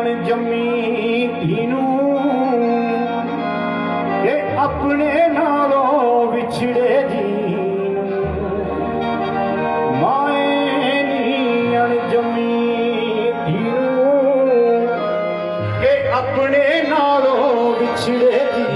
नू बिछड़े जी माए जमी धीनू बिछड़े जी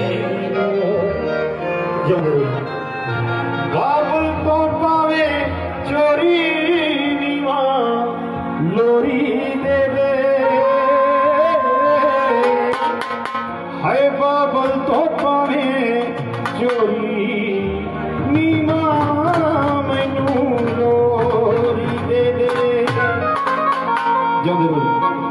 बाबल तो भेण चोरी नी मैनू चोरी जगर